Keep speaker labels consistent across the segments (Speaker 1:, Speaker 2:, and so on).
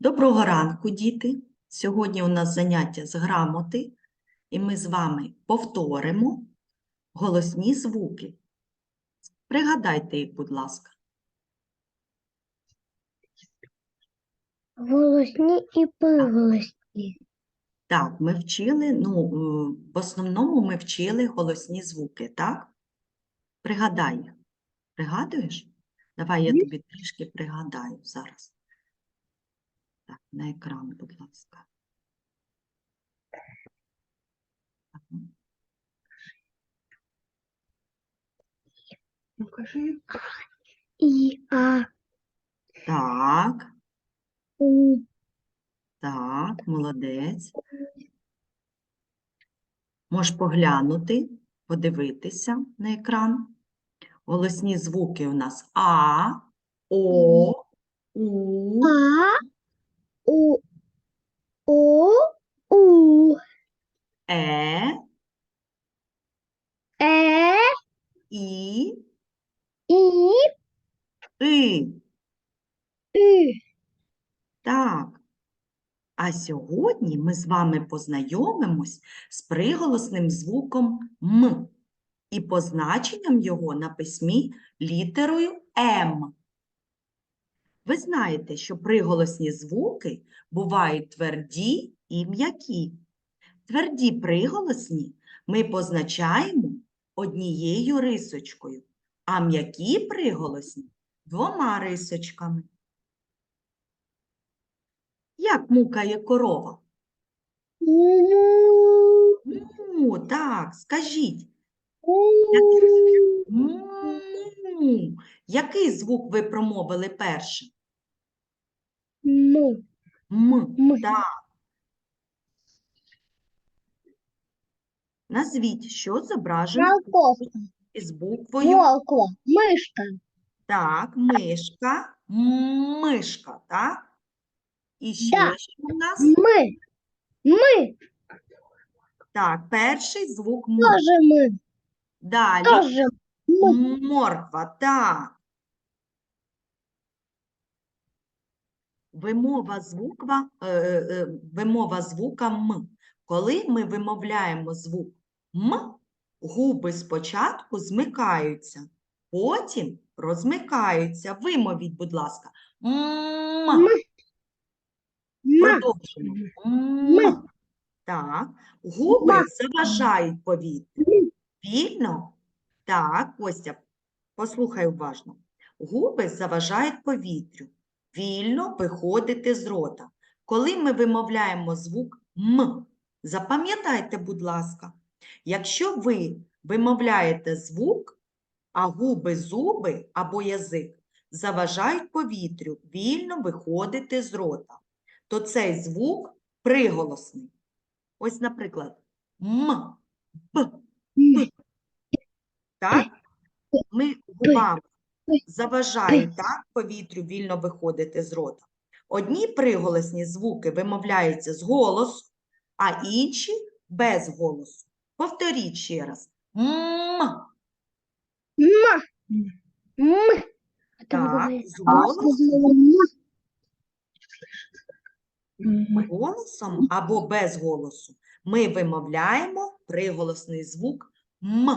Speaker 1: Доброго ранку, діти! Сьогодні у нас заняття з грамоти, і ми з вами повторимо голосні звуки. Пригадайте їх, будь ласка.
Speaker 2: Голосні і приголосні.
Speaker 1: Так, ми вчили, ну, е, в основному ми вчили голосні звуки, так? Пригадай їх. Пригадуєш? Давай я тобі трішки пригадаю зараз. Так, на екран, будь ласка. Ага.
Speaker 3: Ну.
Speaker 2: І, а,
Speaker 1: Так,
Speaker 2: у,
Speaker 1: так, молодець. Можеш поглянути, подивитися на екран. Голосні звуки у нас А, О, У,
Speaker 2: а, у, о, у,
Speaker 1: Е,
Speaker 2: е,
Speaker 1: І,
Speaker 2: і,
Speaker 1: И.
Speaker 2: и.
Speaker 1: Так. А сьогодні ми з вами познайомимось з приголосним звуком М і позначенням його на письмі літерою М. Ви знаєте, що приголосні звуки бувають тверді і м'які. Тверді приголосні ми позначаємо однією рисочкою, а м'які приголосні двома рисочками. Як мукає корова?
Speaker 2: Му,
Speaker 1: так, скажіть. Який звук ви промовили першим?
Speaker 2: Му.
Speaker 1: М.
Speaker 2: М.
Speaker 1: Так. Назвіть, що зображено
Speaker 2: Морковка,
Speaker 1: із буквою.
Speaker 2: морква, мишка,
Speaker 1: Так, мишка, мишка, так? І ще
Speaker 2: Да.
Speaker 1: що у нас?
Speaker 2: ми, ми,
Speaker 1: Так, перший звук М.
Speaker 2: тоже
Speaker 1: Далі
Speaker 2: тоже
Speaker 1: морква, так. Вимова звуква, е, е, е, вимова звука М. Коли ми вимовляємо звук М, губи спочатку змикаються, потім розмикаються. Вимовіть, будь ласка. М. Продовжуємо. М. Так. Губи заважають повітрю. Вільно? Так, Костя, послухай уважно. Губи заважають повітрю. Вільно виходити з рота. Коли ми вимовляємо звук М, запам'ятайте, будь ласка, якщо ви вимовляєте звук, а губи, зуби або язик заважають повітрю вільно виходити з рота, то цей звук приголосний. Ось, наприклад, М, Б,
Speaker 2: М.
Speaker 1: так? Ми губами заважають так, повітрю вільно виходити з рота. Одні приголосні звуки вимовляються з голосу, а інші без голосу. Повторіть ще раз. М,
Speaker 2: Ма. М.
Speaker 1: Так, з голосом, голосом або без голосу. Ми вимовляємо приголосний звук М.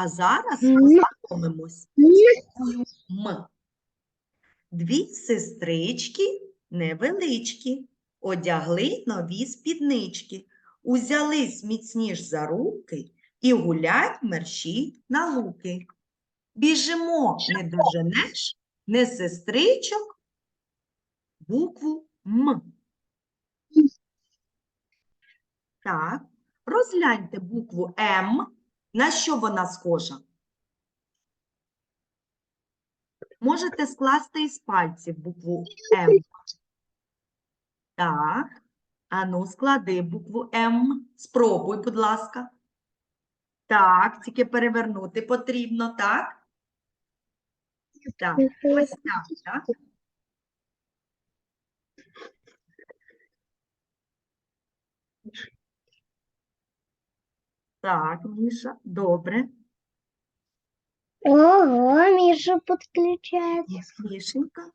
Speaker 1: А зараз познайомимось
Speaker 2: М.
Speaker 1: Дві сестрички невеличкі, одягли нові спіднички, узялись міцніш за руки і гулять мерщій на луки. Біжимо, не доженеш, не сестричок, букву М. Так, розгляньте букву М. На що вона схожа? Можете скласти із пальців букву М. Так. Ану, склади букву М. Спробуй, будь ласка. Так, тільки перевернути потрібно, так? Так, ось так, так. Так, Міша, добре.
Speaker 2: Ого, Миша подключается.
Speaker 1: Мішенька.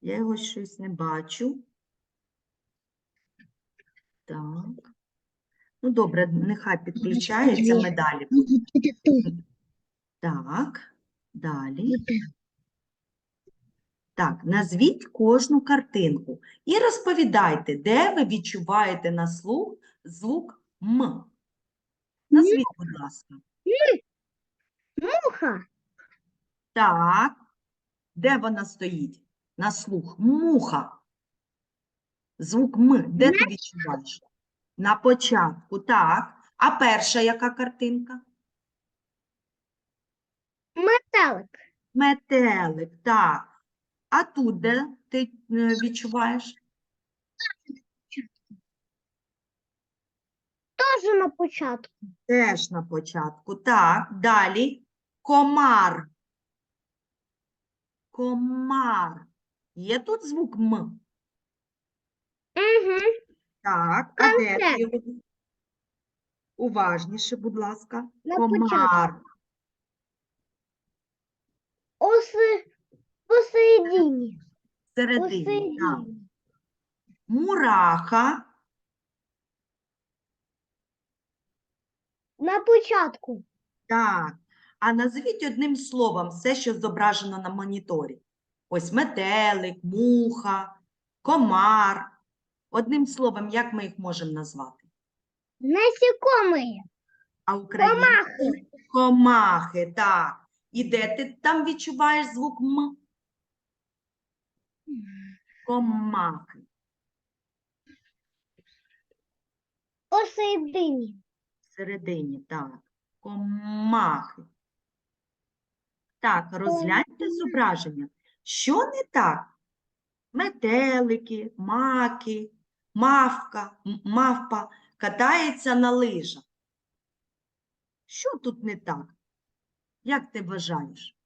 Speaker 1: Я його щось не бачу. Так. Ну, добре, нехай підключається, ми далі. Так, далі. Так, назвіть кожну картинку і розповідайте, де ви відчуваєте на слух звук М. Назвіть, будь ласка.
Speaker 2: Муха.
Speaker 1: Так, де вона стоїть? На слух. Муха. Звук М. Де ти відчуваєш? На початку, так. А перша яка картинка?
Speaker 2: Метелик.
Speaker 1: Метелик, так. А тут де ти е, відчуваєш?
Speaker 2: Тоже на початку.
Speaker 1: Теж на початку. Так, далі. Комар. Комар. Є тут звук М?
Speaker 2: Угу.
Speaker 1: Так, а де? Уважніше, будь ласка.
Speaker 2: На.
Speaker 1: Комар.
Speaker 2: Оси... Посередині.
Speaker 1: Середині. Так. Мураха.
Speaker 2: На початку.
Speaker 1: Так. А назвіть одним словом все, що зображено на моніторі. Ось метелик, муха, комар. Одним словом, як ми їх можемо назвати?
Speaker 2: Насекомые.
Speaker 1: А українською комахи, так. І де ти там відчуваєш звук М? Комахи.
Speaker 2: Посередині.
Speaker 1: Всередині, так. Комахи. Так, розгляньте зображення. Що не так? Метелики, маки, мавка, мавпа катається на лижах. Що тут не так? Як ти вважаєш?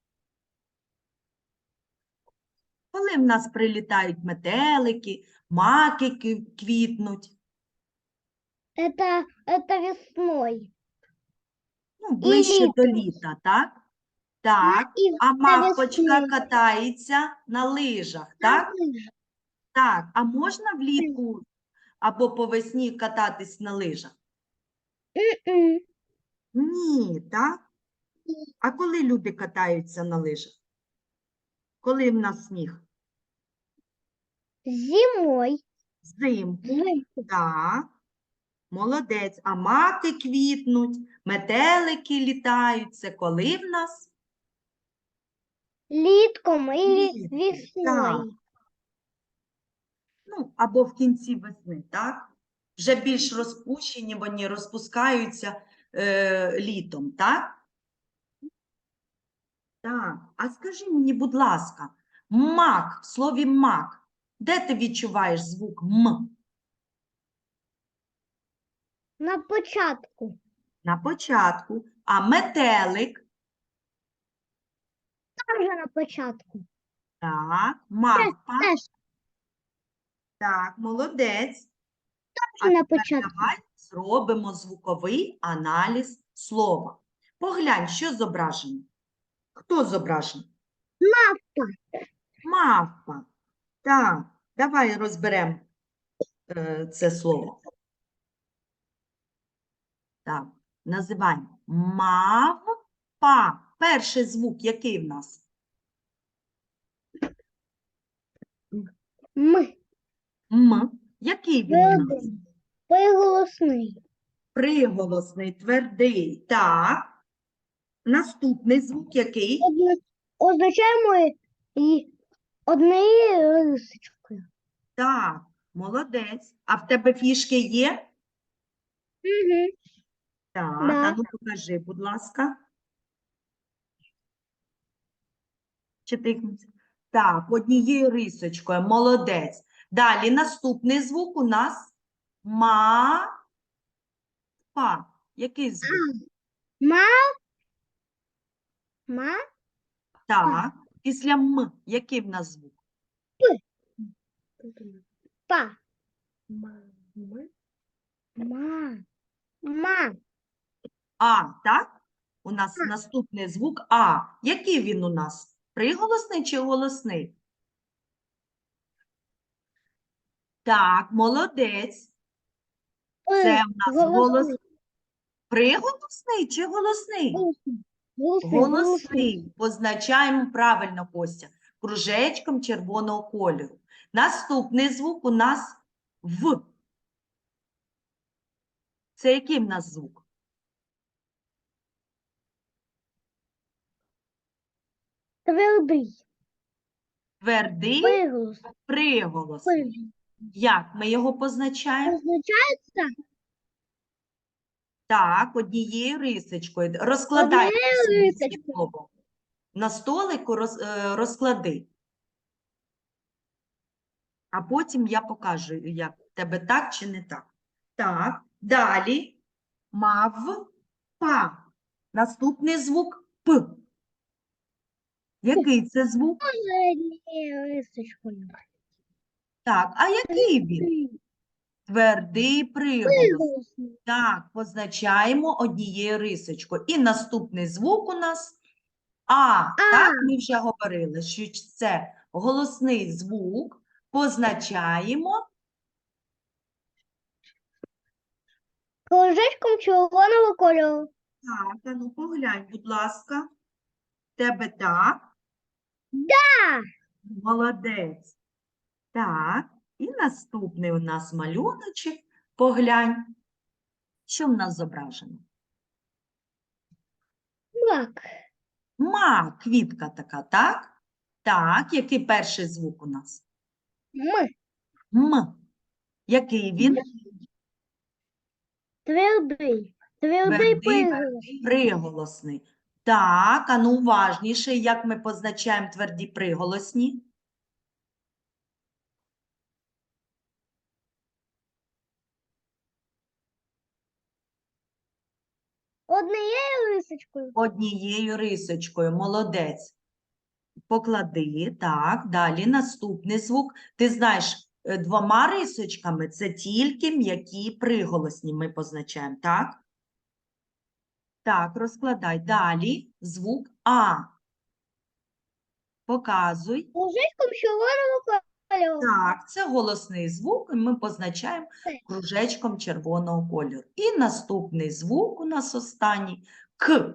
Speaker 1: Коли в нас прилітають метелики, маки квітнуть,
Speaker 2: Это, это весной.
Speaker 1: ну, ближче до літа, так? Так. А мавпочка
Speaker 2: весни.
Speaker 1: катається на лижах, так? Так. А можна влітку або по весні кататись на лижах?
Speaker 2: М-м.
Speaker 1: Ні, так? А коли люди катаються на лижах? Коли в нас сніг?
Speaker 2: Зимой.
Speaker 1: Взимку,
Speaker 2: Взимку.
Speaker 1: так. Молодець. А маки квітнуть, метелики літають. Це коли в нас?
Speaker 2: Літком
Speaker 1: Влітку,
Speaker 2: весною.
Speaker 1: Ну, або в кінці весни, так? Вже більш розпущені, вони розпускаються е, літом, так? Так. А скажи мені, будь ласка, мак, в слові мак, де ти відчуваєш звук М?
Speaker 2: На початку.
Speaker 1: На початку, а метелик,
Speaker 2: Тоже на початку.
Speaker 1: так, мавпа,
Speaker 2: Теж
Speaker 1: так, молодець. А
Speaker 2: на початку.
Speaker 1: давай зробимо звуковий аналіз слова. Поглянь, що зображено. Хто зображений?
Speaker 2: Мавпа.
Speaker 1: Мавпа. Так, давай розберемо е, це слово. Так, називаємо мавпа. Перший звук який в нас?
Speaker 2: М.
Speaker 1: М. Який він у нас?
Speaker 2: Приголосний.
Speaker 1: Приголосний, твердий. Так. Наступний звук який?
Speaker 2: Означаємо і однією рисочкою.
Speaker 1: Так, молодець. А в тебе фішки є?
Speaker 2: Угу.
Speaker 1: Так,
Speaker 2: Да.
Speaker 1: а ну покажи, будь ласка. Чи тикнеться? Так, однією рисочкою, молодець. Далі наступний звук у нас ма, па. Який звук?
Speaker 2: Ма. Ма.
Speaker 1: Так, після м, який в нас звук?
Speaker 2: Па. Ма. Ма. Ма.
Speaker 1: А, так? У нас наступний звук А. Який він у нас? Приголосний чи голосний? Так, молодець. Це
Speaker 2: П.
Speaker 1: в нас голос
Speaker 2: Голосний.
Speaker 1: приголосний чи. Голосний.
Speaker 2: Голосний.
Speaker 1: Позначаємо правильно, Костя, кружечком червоного кольору. Наступний звук у нас В. Це який в нас звук?
Speaker 2: Твердий.
Speaker 1: Твердий
Speaker 2: приголосний. Пи.
Speaker 1: Як ми його позначаємо?
Speaker 2: Позначається
Speaker 1: Так, однією рисочкою. Розкладай
Speaker 2: рисочкою.
Speaker 1: слово. На столику роз, е, розклади. А потім я покажу, як тебе так чи не так. Так, далі мав па. Наступний звук П. Який це звук? Так, а який він? Твердий приголос. Так, позначаємо однією рисочкою. І наступний звук у нас А. Так, ми вже говорили, що це голосний звук. Позначаємо
Speaker 2: Кружечком червоного кольору.
Speaker 1: Так, а ну поглянь, будь ласка. Тебе так?
Speaker 2: Да.
Speaker 1: Молодець. Так, і наступний у нас малюночок. Поглянь. Що в нас зображено?
Speaker 2: Мак.
Speaker 1: Ма, квітка така, так? Так, який перший звук у нас?
Speaker 2: М.
Speaker 1: М. Який він?
Speaker 2: Твердий. Твердий
Speaker 1: Твердий
Speaker 2: приголосний.
Speaker 1: Приголосний. Так, а ну уважніше, як ми позначаємо тверді приголосні?
Speaker 2: Однією рисочкою.
Speaker 1: Однією рисочкою. Молодець. Поклади. Так, далі наступний звук. Ти знаєш, е, двома рисочками це тільки м'які приголосні ми позначаємо, так? Так, розкладай. Далі звук А. Показуй.
Speaker 2: Кружечком червоного кольору.
Speaker 1: Так, це голосний звук, і ми позначаємо кружечком червоного кольору. І наступний звук у нас останній К.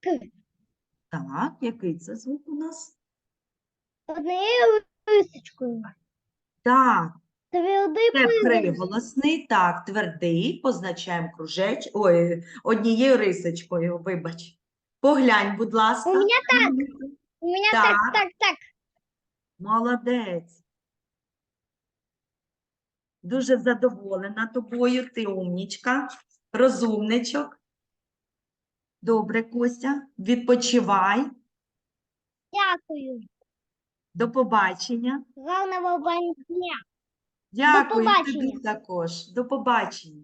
Speaker 2: К.
Speaker 1: Так, який це звук у нас?
Speaker 2: Однією рисочкою.
Speaker 1: Так,
Speaker 2: Твердий
Speaker 1: це приголосний. так, твердий, позначаємо кружеч... Ой, однією рисочкою, вибач. Поглянь, будь ласка.
Speaker 2: У мене так. У мене так,
Speaker 1: Так.
Speaker 2: так, так.
Speaker 1: Молодець. Дуже задоволена тобою, ти умнічка, розумничок. Добре, Костя, відпочивай.
Speaker 2: Дякую.
Speaker 1: До побачення.
Speaker 2: Гарного вам дня.
Speaker 1: Дякую тобі
Speaker 2: побачення.
Speaker 1: також. До побачення.